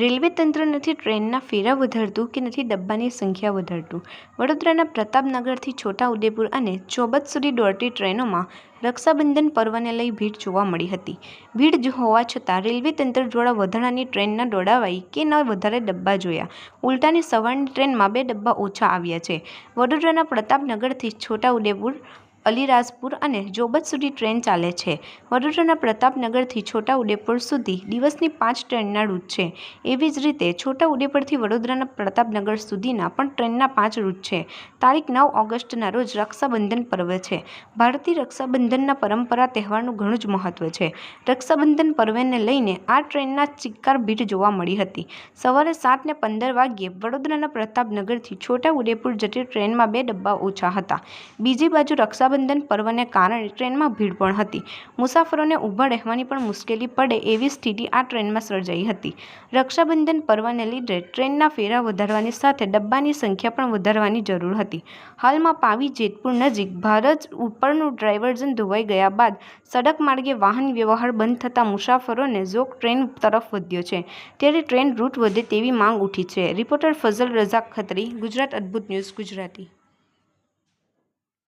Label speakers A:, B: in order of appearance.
A: Railway તંત્ર નથી ટ્રેનના ફેરા વધારતું કે નથી ડબ્બાની સંખ્યા વધારતું. વડોદરાના પ્રતાપનગરથી છોટાઉદેપુર અને ચોબત સુધી દોડતી ટ્રેનોમાં રક્ષાબંધન પર્વને લઈ ભીડ જોવા મળી હતી. ભીડ હોવા છતાં રેલવે તંત્ર દ્વારા વધારાની ટ્રેન ન દોડાવાઈ કે ન વધારે ડબ્બા જોયા. ઉલટાની સવારની ટ્રેનમાં બે ડબ્બા ઓછા આવ્યા છે. વડોદરાના પ્રતાપનગરથી છોટાઉદેપુર અલીરાજપુર અને જોબત સુધી ટ્રેન ચાલે છે. વડોદરાના પ્રતાપનગરથી છોટાઉદેપુર સુધી દિવસની પાંચ ટ્રેનના રૂટ છે. એવી જ રીતે છોટાઉદેપુરથી વડોદરાના પ્રતાપનગર સુધીના પણ ટ્રેનના પાંચ રૂટ છે. તારીખ નવ ઓગસ્ટના રોજ રક્ષાબંધન પર્વ છે. ભારતીય રક્ષાબંધનના પરંપરા તહેવારનું ઘણું જ મહત્વ છે. રક્ષાબંધન પર્વને લઈને આ ટ્રેનના ચિક્કાર ભીડ જોવા મળી હતી. સવારે સાતને પંદર વાગ્યે વડોદરાના પ્રતાપનગરથી છોટાઉદેપુર જતી ટ્રેનમાં બે ડબ્બા ઓછા હતા. બીજી બાજુ રક્ષાબંધન પર્વને કારણે ટ્રેનમાં ભીડ પણ હતી. મુસાફરોને ઊભા રહેવાની પણ મુશ્કેલી પડે એવી સ્થિતિ આ ટ્રેનમાં સર્જાઈ હતી. રક્ષાબંધન પર્વને લીધે ટ્રેનના ફેરા વધારવાની સાથે ડબ્બાની સંખ્યા પણ વધારવાની જરૂર હતી. હાલમાં પાવી જેતપુર નજીક ભારત ઉપરનું ડાયવર્ઝન ધોવાઈ ગયા બાદ સડક માર્ગે વાહન વ્યવહાર બંધ થતાં મુસાફરોને જોક ટ્રેન તરફ વધ્યો છે. ત્યારે ટ્રેન રૂટ વધે તેવી માંગ ઉઠી છે. રિપોર્ટર ફઝલ રઝાક ખત્રી, ગુજરાત અદ્ભુત ન્યૂઝ, ગુજરાતી.